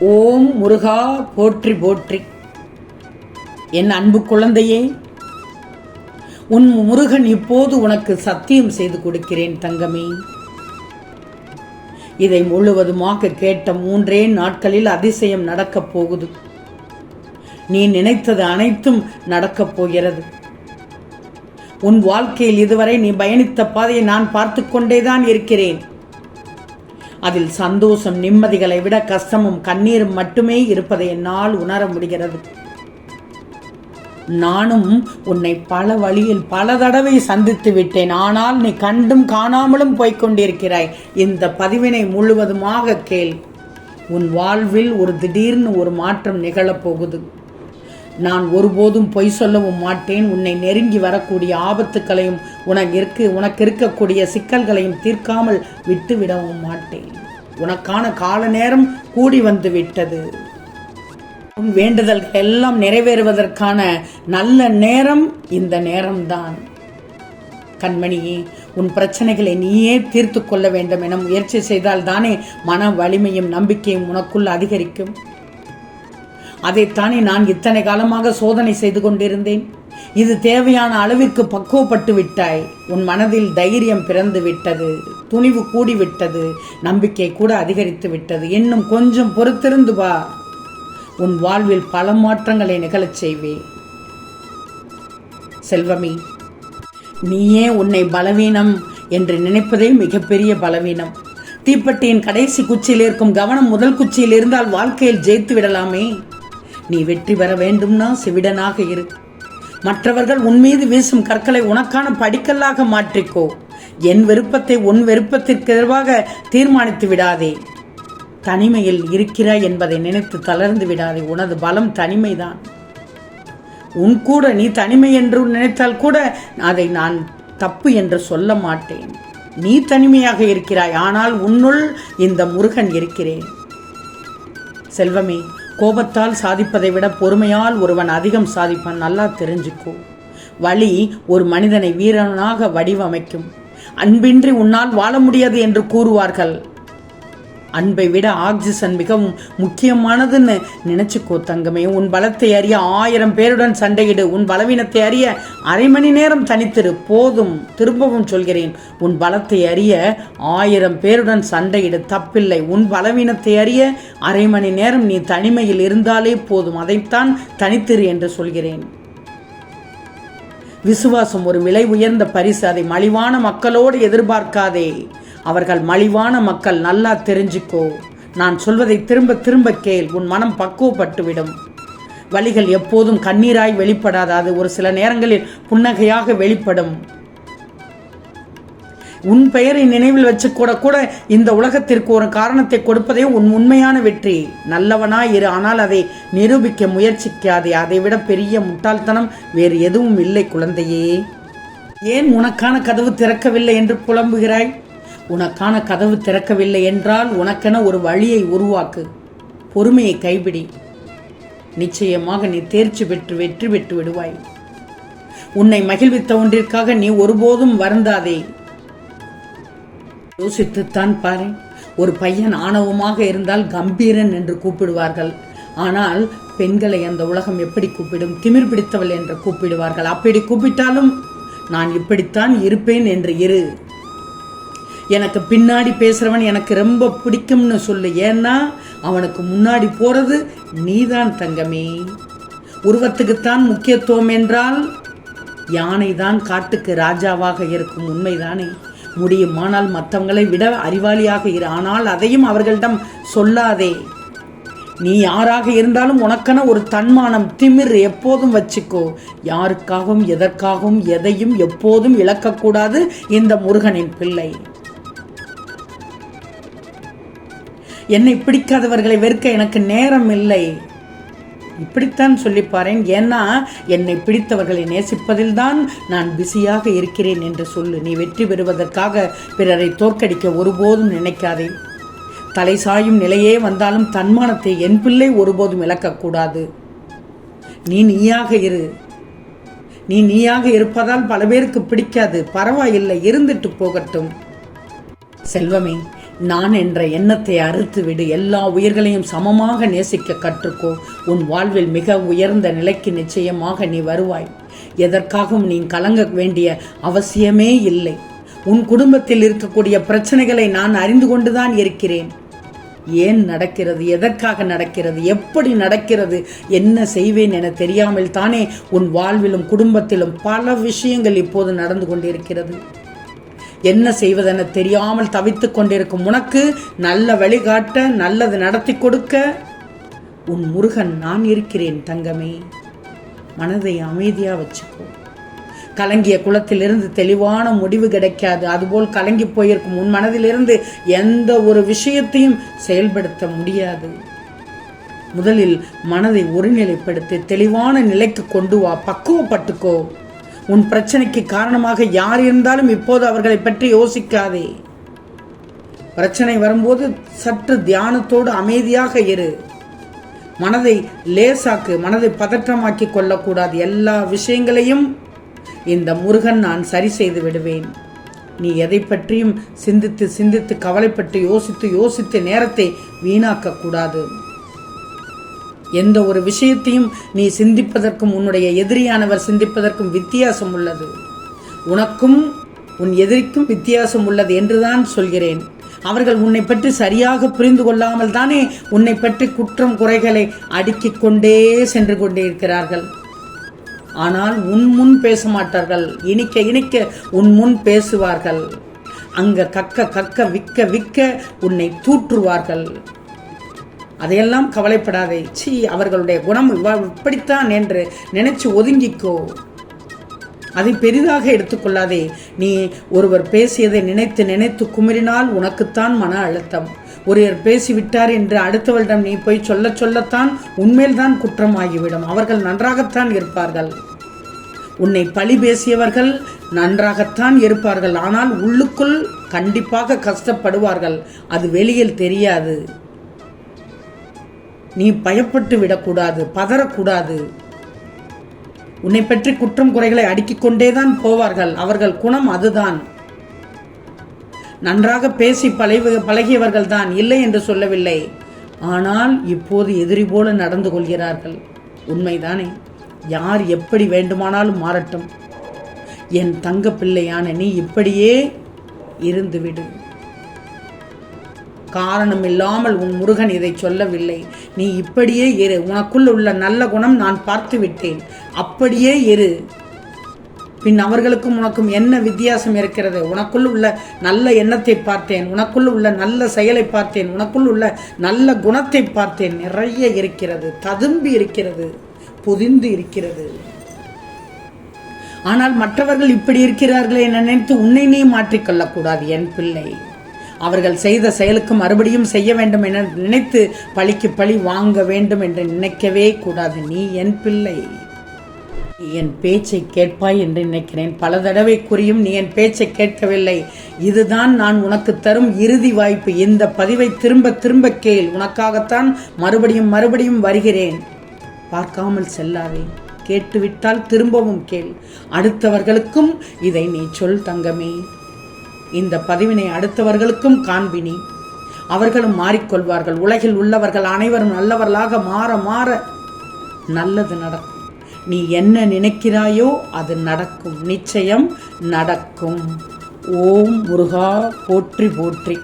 ஓம் முருகா போற்றி போற்றி. என் அன்பு குழந்தையே உன் முருகன் இப்போது உனக்கு சத்தியம் செய்து கொடுக்கிறேன் தங்கமே. இதை முழுவதுமாக கேட்ட மூன்றே நாட்களில் அதிசயம் நடக்கப் போகுது. நீ நினைத்தது அனைத்தும் நடக்கப் போகிறது. உன் வாழ்க்கையில் இதுவரை நீ பயணித்த பாதையை நான் பார்த்து கொண்டேதான் இருக்கிறேன். அதில் சந்தோஷம் நிம்மதிகளை விட கஷ்டமும் கண்ணீரும் மட்டுமே இருப்பதை என்னால் உணர முடிகிறது. நானும் உன்னை பல வழியில் பல தடவை சந்தித்து விட்டேன். ஆனால் நீ கண்டும் காணாமலும் போய்கொண்டிருக்கிறாய் இந்த பதிவினை முழுவதுமாக கேள். உன் வாழ்வில் ஒரு திடீர்னு ஒரு மாற்றம் நிகழப்போகுது. நான் ஒருபோதும் பொய் சொல்லவும் மாட்டேன். உன்னை நெருங்கி வரக்கூடிய ஆபத்துக்களையும் உனக்கு இருக்கு உனக்கு இருக்கக்கூடிய சிக்கல்களையும் தீர்க்காமல் விட்டு விடவும் மாட்டேன். உனக்கான கால நேரம் கூடி வந்து விட்டது உன் வேண்டுதல்கள் எல்லாம் நிறைவேறுவதற்கான நல்ல நேரம் இந்த நேரம்தான். கண்மணியே உன் பிரச்சனைகளை நீயே தீர்த்து கொள்ள வேண்டும் என முயற்சி செய்தால் தானே மன வலிமையும் நம்பிக்கையும் உனக்குள் அதிகரிக்கும். அதைத்தானே நான் இத்தனை காலமாக சோதனை செய்து கொண்டிருந்தேன். இது தேவையான அளவிற்கு பக்குவப்பட்டு விட்டாய். உன் மனதில் தைரியம் பிறந்து விட்டது. துணிவு கூடிவிட்டது நம்பிக்கை கூட அதிகரித்து விட்டது. இன்னும் கொஞ்சம் பொறுத்திருந்து வா. உன் வாழ்வில் பல மாற்றங்களை நிகழச் செய்வே. செல்வமி நீயே உன்னை பலவீனம் என்று நினைப்பதே மிகப்பெரிய பலவீனம். தீப்பெட்டியின் கடைசி குச்சியில் இருக்கும் கவனம் முதல் குச்சியில் இருந்தால் வாழ்க்கையில் ஜெயித்து விடலாமே. நீ வெற்றி பெற வேண்டும்னா சிவிடனாக இரு. மற்றவர்கள் உன் மீது வீசும் கற்களை உனக்கான படிக்கல்லாக மாற்றிக்கோ. என் விருப்பத்தை உன் விருப்பத்திற்கு எதிராக தீர்மானித்து விடாதே. தனிமையில் இருக்கிறாய் என்பதை நினைத்து தளர்ந்து விடாதே. உனது பலம் தனிமைதான். உன் கூட நீ தனிமை என்று நினைத்தால் கூட அதை நான் தப்பு என்று சொல்ல மாட்டேன். நீ தனிமையாக இருக்கிறாய் ஆனால் உன்னுள் இந்த முருகன் இருக்கிறேன். செல்வமே கோபத்தால் சாதிப்பதை விட பொறுமையால் ஒருவன் அதிகம் சாதிப்பான். நல்லா தெரிஞ்சுக்கோ. வழி ஒரு மனிதனை வீரனாக வடிவமைக்கும். அன்பின்றி உன்னால் வாழ முடியாது என்று கூறுவார்கள். அன்பை விட ஆக்சிஜன் மிகவும் முக்கியமானதுன்னு நினச்சிக்கோ தங்கமே. உன் பலத்தை அறிய ஆயிரம் பேருடன் சண்டையிடு. உன் பலவீனத்தை அறிய அரை மணி நேரம் தனித்திரு. போதும் திரும்பவும் சொல்கிறேன். உன் பலத்தை அறிய ஆயிரம் பேருடன் சண்டையிடு. தப்பில்லை. உன் பலவீனத்தை அறிய அரை மணி நேரம் நீ தனிமையில் இருந்தாலே போதும். அதைத்தான் தனித்திரு என்று சொல்கிறேன். விசுவாசம் ஒரு விலை உயர்ந்த பரிசு. அதை மலிவான மக்களோடு எதிர்பார்க்காதே. அவர்கள் மலிவான மக்கள் நல்லா தெரிஞ்சுக்கோ. நான் சொல்வதை திரும்ப திரும்ப கேள் உன் மனம் பக்குவப்பட்டுவிடும். வழிகள் எப்போதும் கண்ணீராய் வெளிப்படாது அது ஒரு சில நேரங்களில் புன்னகையாக வெளிப்படும். உன் பெயரை நினைவில் வச்சு கூட கூட இந்த உலகத்திற்கு ஒரு காரணத்தை கொடுப்பதே உன் உண்மையான வெற்றி. நல்லவனாய் இரு ஆனால் அதை நிரூபிக்க முயற்சிக்காதே. அதை விட பெரிய முட்டாள்தனம் வேறு எதுவும் இல்லை குழந்தையே. ஏன் உனக்கான கதவு திறக்கவில்லை என்று புலம்புகிறாய்? உனக்கான கதவு திறக்கவில்லை என்றால் உனக்கென ஒரு வழியை உருவாக்கு. பொறுமையை கைபிடி நிச்சயமாக நீ தேர்ச்சி பெற்று வெற்றி பெற்று விடுவாய். உன்னை மகிழ்வித்த ஒன்றிற்காக நீ ஒருபோதும் வருந்தாதே. யோசித்துத்தான் பாரு ஒரு பையன் ஆணவமாக இருந்தால் கம்பீரன் என்று கூப்பிடுவார்கள். ஆனால் பெண்களை அந்த உலகம் எப்படி கூப்பிடும்? திமிர் பிடித்தவள் என்று கூப்பிடுவார்கள். அப்படி கூப்பிட்டாலும் நான் இப்படித்தான் இருப்பேன் என்று இரு. எனக்கு பின்னாடி பேசுகிறவன் எனக்கு ரொம்ப பிடிக்கும்னு சொல்லு. ஏன்னா அவனுக்கு முன்னாடி போகிறது நீதான் தங்கமே. உருவத்துக்குத்தான் முக்கியத்துவம் என்றால் யானை தான் காட்டுக்கு ராஜாவாக இருக்கும் உண்மைதானே. முடியுமானால் மற்றவங்களை விட அறிவாளியாக இரு. ஆனால் அதையும் அவர்களிடம் சொல்லாதே. நீ யாராக இருந்தாலும் உனக்கென ஒரு தன்மானம் திமிர் எப்போதும் வச்சுக்கோ. யாருக்காகவும் எதற்காகவும் எதையும் எப்போதும் இழக்கக்கூடாது இந்த முருகனின் பிள்ளை. என்னை பிடிக்காதவர்களை வெறுக்க எனக்கு நேரம் இல்லை. இப்படித்தான் சொல்லிப்பாரேன். ஏன்னா என்னை பிடித்தவர்களை நேசிப்பதில்தான் நான் பிஸியாக இருக்கிறேன் என்று சொல்லு. நீ வெற்றி பெறுவதற்காக பிறரை தோற்கடிக்க ஒருபோதும் நினைக்காதே. தலை சாயும் நிலையே வந்தாலும் தன்மானத்தை என் பிள்ளை ஒருபோதும் இழக்கக்கூடாது. நீ நீயாக இரு. நீ நீயாக இருப்பதால் பல பேருக்கு பிடிக்காது. பரவாயில்லை இருந்துட்டு போகட்டும். செல்வமே நான் என்ற எண்ணத்தை அறுத்து விடு. எல்லா உயிர்களையும் சமமாக நேசிக்க கற்றுக்கோ. உன் வாழ்வில் மிக உயர்ந்த நிலைக்கு நிச்சயமாக நீ வருவாய். எதற்காகவும் நீ கலங்க வேண்டிய அவசியமே இல்லை. உன் குடும்பத்தில் இருக்கக்கூடிய பிரச்சனைகளை நான் அறிந்து கொண்டுதான் இருக்கிறேன். ஏன் நடக்கிறது? எதற்காக நடக்கிறது? எப்படி நடக்கிறது? என்ன செய்வேன் என தெரியாமல் தானே உன் வாழ்விலும் குடும்பத்திலும் பல விஷயங்கள் இப்போது நடந்து கொண்டிருக்கிறது. என்ன செய்வதென தெரியாமல் தவித்துக் கொண்டிருக்கும் உனக்கு நல்ல வழிகாட்ட நல்லது நடத்தி கொடுக்க உன் முருகன் நான் இருக்கிறேன் தங்கமே. மனதை அமைதியாக வச்சுக்கோ. கலங்கிய குளத்திலிருந்து தெளிவான முடிவு கிடைக்காது. அதுபோல் கலங்கி போயிருக்கும் உன் மனதிலிருந்து எந்த ஒரு விஷயத்தையும் செயல்படுத்த முடியாது. முதலில் மனதை ஒருநிலைப்படுத்தி தெளிவான நிலைக்கு கொண்டு வா. பக்குவப்பட்டுக்கோ. உன் பிரச்சனைக்கு காரணமாக யார் இருந்தாலும் இப்போது அவர்களை பற்றி யோசிக்காதே. பிரச்சனை வரும்போது சற்று தியானத்தோடு அமைதியாக இரு. மனதை லேசாக்கு மனதை பதற்றமாக்கி கொள்ளக்கூடாது. எல்லா விஷயங்களையும் இந்த முருகன் நான் சரி செய்து விடுவேன். நீ எதை பற்றியும் சிந்தித்து சிந்தித்து கவலைப்பட்டு யோசித்து யோசித்து நேரத்தை வீணாக்கக்கூடாது. எந்த ஒரு விஷயத்தையும் நீ சிந்திப்பதற்கும் உன்னுடைய எதிரியானவர் சிந்திப்பதற்கும் வித்தியாசம் உள்ளது. உனக்கும் உன் எதிரிக்கும் வித்தியாசம் உள்ளது என்றுதான் சொல்கிறேன். அவர்கள் உன்னை பற்றி சரியாக புரிந்து கொள்ளாமல் தானே உன்னை பற்றி குற்றம் குறைகளை அடுக்கிக் கொண்டே சென்று கொண்டே இருக்கிறார்கள். ஆனால் உன் முன் பேச மாட்டார்கள். இனிக்க இனிக்க உன் முன் பேசுவார்கள். அங்க கக்க கக்க விக்க விக்க உன்னை தூற்றுவார்கள். அதையெல்லாம் கவலைப்படாதே. சீ அவர்களுடைய குணம் இப்படித்தான் என்று நினைச்சு ஒதுங்கிக்கோ. அதை பெரிதாக எடுத்துக்கொள்ளாதே. நீ ஒருவர் பேசியதை நினைத்து நினைத்து குமிறினால் உனக்குத்தான் மன அழுத்தம். ஒருவர் பேசிவிட்டார் என்று அடுத்தவரிடம் நீ போய் சொல்ல சொல்லத்தான் உண்மையில்தான் குற்றமாகிவிடும். அவர்கள் நன்றாகத்தான் இருப்பார்கள். உன்னை பழி பேசியவர்கள் நன்றாகத்தான் இருப்பார்கள். ஆனால் உள்ளுக்குள் கண்டிப்பாக கஷ்டப்படுவார்கள். அது வெளியில் தெரியாது. நீ பயப்பட்டு விடக்கூடாது பதறக்கூடாது. உன்னை பற்றி குற்றம் குறைகளை அடுக்கிக் கொண்டேதான் போவார்கள். அவர்கள் குணம் அதுதான். நன்றாக பேசி பழக பழகியவர்கள் தான் இல்லை என்று சொல்லவில்லை. ஆனால் இப்போது எதிரி போல நடந்து கொள்கிறார்கள். உண்மைதானே? யார் எப்படி வேண்டுமானாலும் மாறட்டும். என் தங்க பிள்ளையான நீ இப்படியே இருந்துவிடு. காரணம் இல்லாமல் உன் முருகன் இதை சொல்லவில்லை. நீ இப்படியே இரு. உனக்குள் உள்ள நல்ல குணம் நான் பார்த்து விட்டேன் அப்படியே இரு. பின் அவர்களுக்கும் உனக்கும் என்ன வித்தியாசம் இருக்கிறது? உனக்குள் உள்ள நல்ல எண்ணத்தை பார்த்தேன். உனக்குள் உள்ள நல்ல செயலை பார்த்தேன். உனக்குள் உள்ள நல்ல குணத்தை பார்த்தேன். நிறைய இருக்கிறது. ததும்பி இருக்கிறது. பொதிந்து இருக்கிறது. ஆனால் மற்றவர்கள் இப்படி இருக்கிறார்களே என நினைத்து உன்னை நீ மாற்றிக்கொள்ளக்கூடாது என் பிள்ளை. அவர்கள் செய்த செயலுக்கு மறுபடியும் செய்ய வேண்டும் என நினைத்து பழிக்கு பழி வாங்க வேண்டும் என்று நினைக்கவே கூடாது. நீ என் பிள்ளை. நீ என் பேச்சை கேட்பாய் என்று நினைக்கிறேன். பல தடவை கூறியும் நீ என் பேச்சை கேட்கவில்லை. இதுதான் நான் உனக்கு தரும் இறுதி வாய்ப்பு. இந்த பதிவை திரும்ப திரும்ப கேள். உனக்காகத்தான் மறுபடியும் மறுபடியும் வருகிறேன். பார்க்காமல் செல்லாதே. கேட்டுவிட்டால் திரும்பவும் கேள். அடுத்தவர்களுக்கும் இதை நீ சொல் தங்கமே. இந்த பதிவினை அடுத்தவர்களுக்கும் காண்பினி. அவர்களும் மாறிக்கொள்வார்கள். உலகில் உள்ளவர்கள் அனைவரும் நல்லவர்களாக மாற மாற நல்லது நடக்கும். நீ என்ன நினைக்கிறாயோ அது நடக்கும். நிச்சயம் நடக்கும். ஓம் முருகா போற்றி போற்றி.